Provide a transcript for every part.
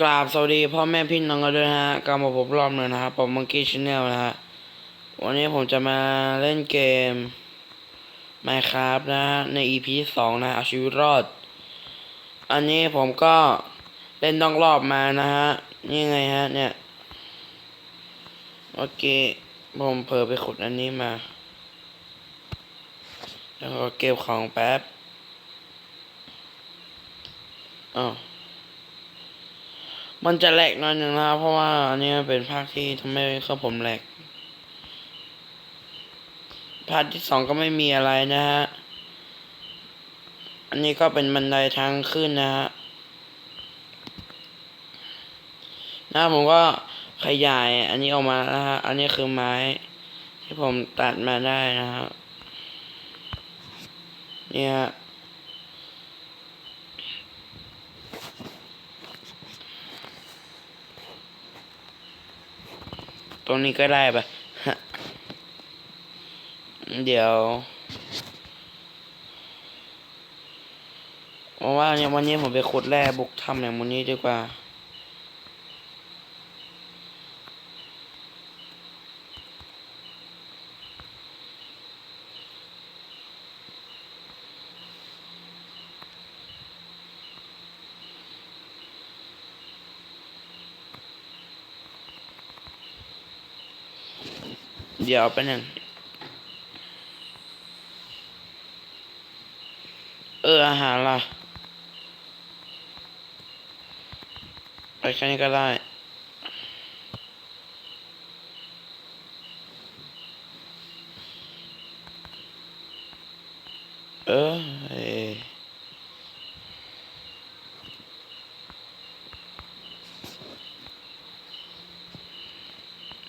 กราบสวัสดีพ่อแม่พี่น้องกันด้วยนะฮะกลับมาพบรอบหนึ่งนะครับผมมังกี้ชแนลนะฮะวันนี้ผมจะมาเล่นเกม Minecraft นะฮะใน EP สองนะเอาชีวิตรอด อันนี้ผมก็เล่นต้องรอบมานะฮะ นี่ไงฮะเนี่ยโอเคผมเผลอไปขุดอันนี้มา แล้วก็เก็บของแป๊บอ้าว มันจะแหลกหน่อยหนึ่งนะครับเพราะว่าอันนี้เป็นภาคที่ทำให้เครื่องผมแหลกภาคที่สองก็ไม่มีอะไรนะฮะ อันนี้ก็เป็นบันไดทางขึ้นนะฮะนะผมก็ขยายอันนี้ออกมานะฮะ อันนี้คือไม้ ที่ผมตัดมาได้นะฮะเนี่ย ตรงนี้ก็ได้ปะเดี๋ยวเพราะว่าเนี่ยวันนี้ผมไปขุดแร่บุกทำอย่างวันนี้ดีกว่า เดี๋ยวไปบหนึ่งเอออาหารล่ะไปแค่นี้ก็ได้เออเออ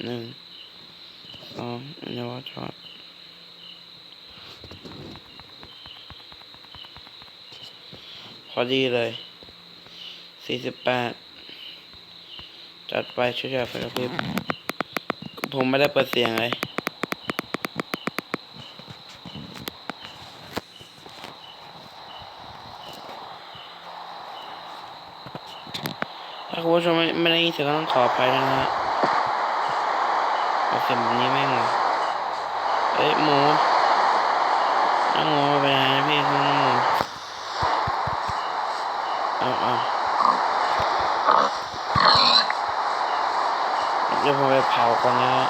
หนึ่ง สองอันนี้ว่าจอดพอดีเลย สี่สิบแปด จัดไปช่วยๆไฟกระพริบผมไม่ได้เปิดเสียงเลยถ้าคุณผู้ชมไม่ไม่ได้ยินเสียงก็ต้องขออภัยด้วยนะฮะเสียงแบบนี้แม่งเหรอ เอ้ยหมูน้องหมูไปไหนพี่น้องหมูเอาเอาเดี๋ยวผมไปเผาก่อนนะฮะ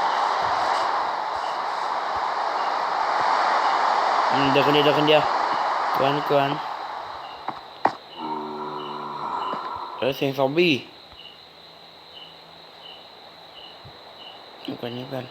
อืมเดี๋ยวคนเดียวเดี๋ยวคนเดียวกวนกวนเออเสียงซอมบี้นี่กันนี่กัน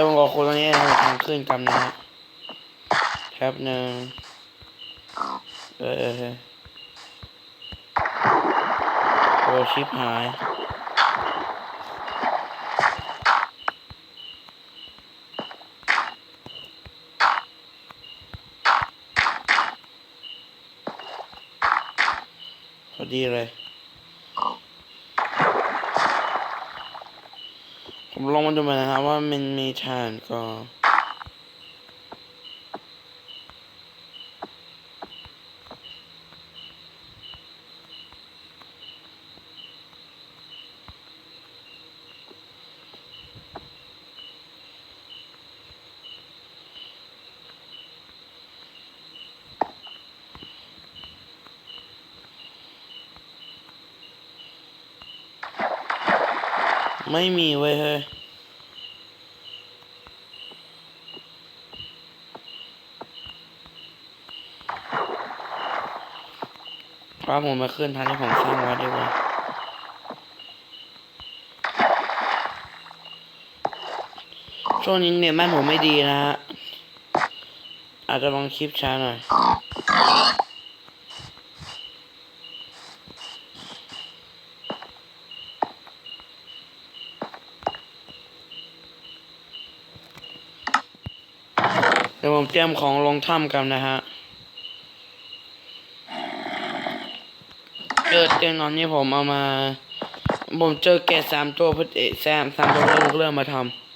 วผมขอคนตรงนี้นะทางขึ้นกันนะฮะแป๊บหนึ่งเออโอ้ชิปหายพอดีเลย ผมลองมาดูมานะครับว่ามันมีฐานก็ ไม่มีเว้ยเฮ้ยพาผมมาขึ้นทางที่ผมสร้างไว้ดีกว่าช่วงนี้เนี่ยแม่ผมไม่ดีนะฮะ อาจจะลองคลิปช้าหน่อย ยวผมเตรียมของลงถ้ำกันนะฮะเจอเตียงนอนนี่ผมเอามา ผมเจอแกะสามตัวพอดีแซมสามตัวเริ่มเริ่มมาทำ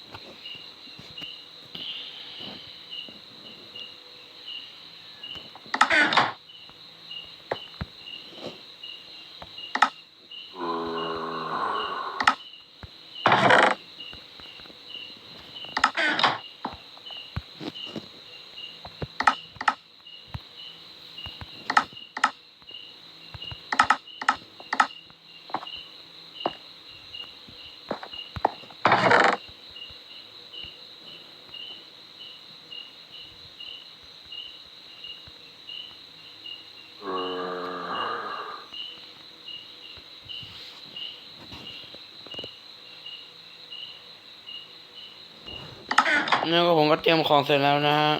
นี่ก็ผมก็เตรียมของเสร็จแล้วนะฮะ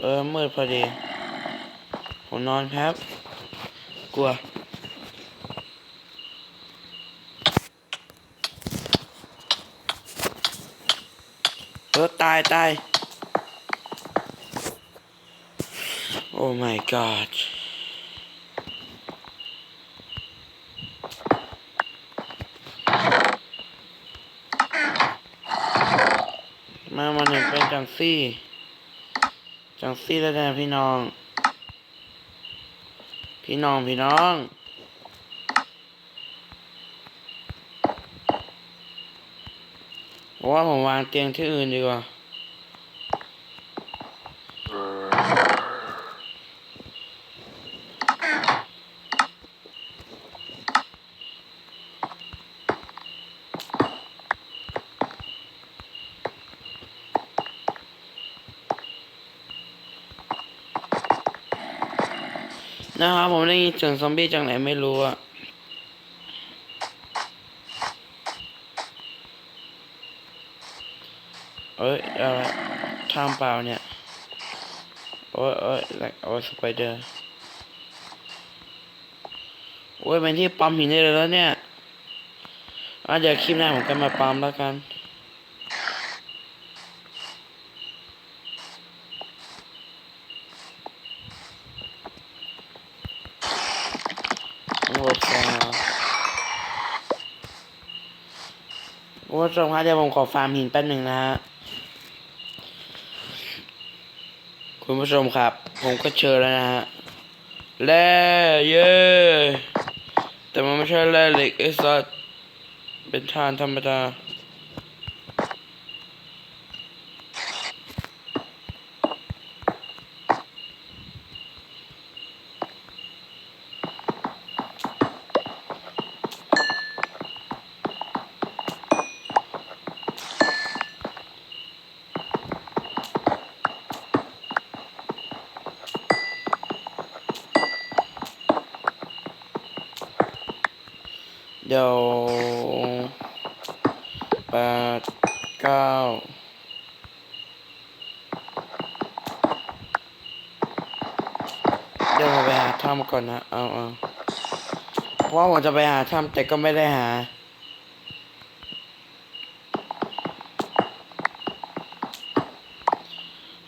เออมืดพอดี ผมนอนครับ กลัว เออตายตายโอ้ my god มามันเนี่ยเป็นจังซี่ จังซี่แล้วนะพี่น้อง พี่น้องพี่น้อง ผมว่าผมวางเตียงที่อื่นดีกว่า นะครับผมได้ยินเสียงซอมบี้จากไหนไม่รู้อะ อ้ยอะไรทางเปล่าเนี่ย โอ้ยโอ้ยโอ้ยสไปเดอร์ โอ้ยเป็นที่ปั๊มหินได้เลยแล้วเนี่ยอะเดี๋ยวคลิปหน้าผมจะมาปั๊มแล้วกันโหดแซงแล้วคุณผู้ชมครับเดี๋ยวผมขอฟาร์มหินแป๊บหนึ่งนะฮะ คุณผู้ชมครับ ผมก็เจอแล้วนะฮะแร่เย้แต่มันไม่ใช่แร่เหล็กไอ้สัสเป็นทานธรรมดา เดี๋ยวแปดเก้าเดี๋ยวผมไปหาถ้ำก่อนนะ เอาเอาเพราะว่าผมจะไปหาถ้ำแต่ก็ไม่ได้หา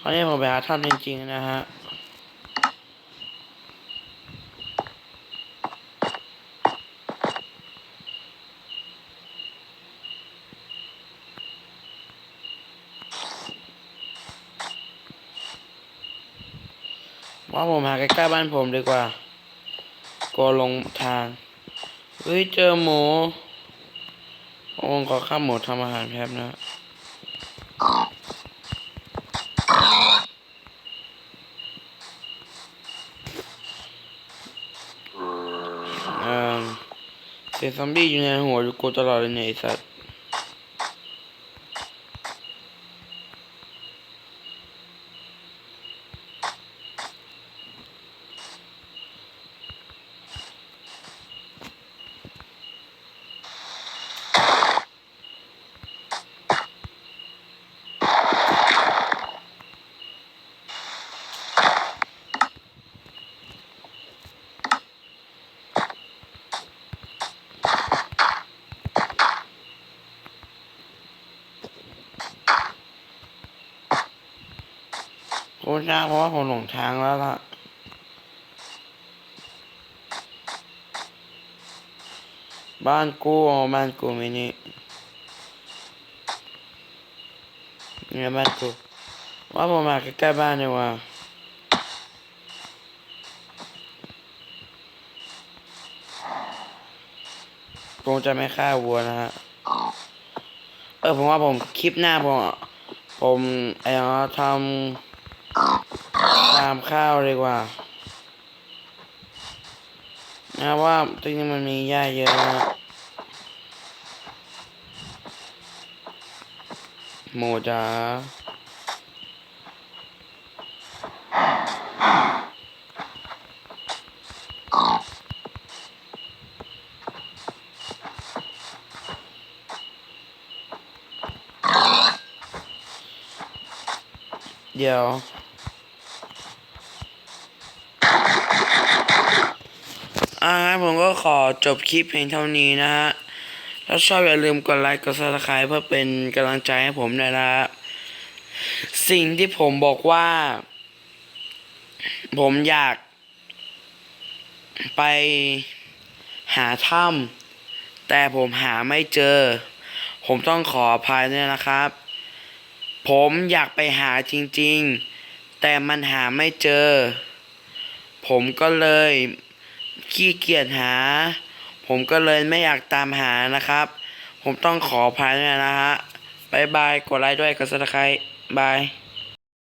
คราวนี้ผมไปหาถ้ำจริงๆนะฮะ ว่าผมหาใก ล้ๆบ้านผมดีกว่ากลัวลงทาง เฮ้ย เจอหมูผมขอข้ามหมูทำอาหารแป๊บนะเอ่อเสียงซอมบี้อยู่ในหัวอยู่กูตลอดเลยเนี่ยไอ้สัส คุณนะเพราะว่าผมหลงทางแล้วล่ะบ้านกูบ้านกูม่นี่เนี่ยบ้านกูว่าผมมาใกล้ๆบ้านดีกว่าผมจะไม่ฆ่าวัวนะฮะ เออผมว่าผมคลิปหน้าผม ผมไอ้เอาทำ ตามข้าวดีกว่า นะว่าตรงนี้มันมีหญ้าเยอะนะโมจ๋าเดี๋ยว อ่างั้นผมก็ ขอจบคลิปเพียงเท่านี้นะฮะ ถ้าชอบอย่าลืมกดไลค์กดซับสไครป์เพื่อเป็นกำลังใจให้ผมด้วยนะฮะสิ่งที่ผมบอกว่า ผมอยาก ไปหาถ้ำแต่ผมหาไม่เจอ ผมต้องขออภัยด้วยนะครับ ผมอยากไปหาจริง ๆ แต่มันหาไม่เจอ ผมก็เลย ขี้เกียจหา ผมก็เลยไม่อยากตามหานะครับ ผมต้องขออภัยด้วยนะฮะบายบาย กดไลค์ด้วยกดซับสไครต์บาย